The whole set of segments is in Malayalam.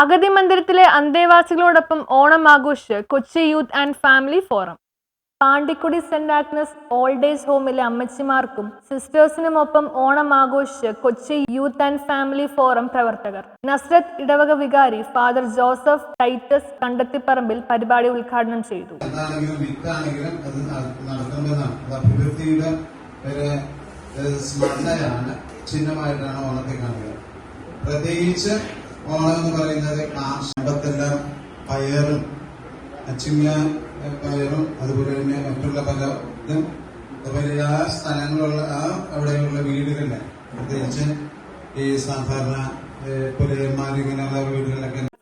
അഗതി മന്ദിരത്തിലെ അന്തേവാസികളോടൊപ്പം ഓണം ആഘോഷിച്ച് Kochi youth and family forum. Pandikudi Saint Agnes old age ഹോമിലെ അമ്മച്ചിമാർക്കും സിസ്റ്റേഴ്സിനുമൊപ്പം ഓണം ആഘോഷിച്ച് Kochi youth and family forum പ്രവർത്തകർ. നസ്രത്ത് ഇടവക വികാരി ഫാദർ ജോസഫ് ടൈറ്റസ് കണ്ടത്തിപ്പറമ്പിൽ പരിപാടി ഉദ്ഘാടനം ചെയ്തു. പ്രത്യേകിച്ച് ഓണം എന്ന് പറയുന്നത് കാർഷികത്തെല്ലാം പയറും അച്ചിങ്ങ പയറും അതുപോലെ തന്നെ മറ്റുള്ള പല ഇതും അതുപോലെ ആ സ്ഥലങ്ങളുള്ള ആ അവിടെയുള്ള വീടുകളിലെ. പ്രത്യേകിച്ച് ഈ സാധാരണ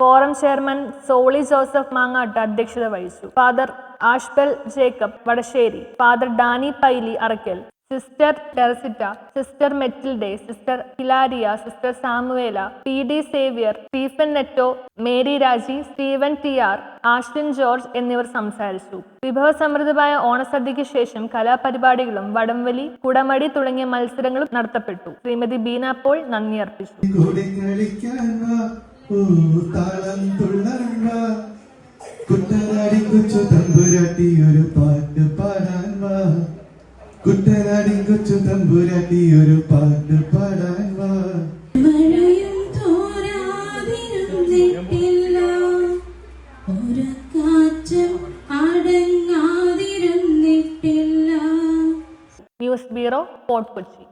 forum chairman Soly Joseph Mangatt അധ്യക്ഷത വഹിച്ചു. Father Ashbal Jacob Vadassery father Danny Paily Arackal sister Teresita sister Matilde sister Hilaria sister Samuela P D Xavier Stephen Netto Mary Raji Steven T R Ashwin George എന്നിവർ സംസാരിച്ചു. വിഭവസമൃദ്ധമായ ഓണസദ്യയ്ക്ക് ശേഷം കലാപരിപാടികളും വടംവലി കുടമടി തുടങ്ങിയ മത്സരങ്ങളും നടത്തപ്പെട്ടു. ശ്രീമതി ബീന പോൾ നന്ദി അർപ്പിച്ചു. ഒരു കളിക്കാൻ കുട്ടനാടി കൊച്ചു തമ്പുരാട്ടി ഒരു പാട്ട് പാടാൻ വാ. News bureau Fort Kochi.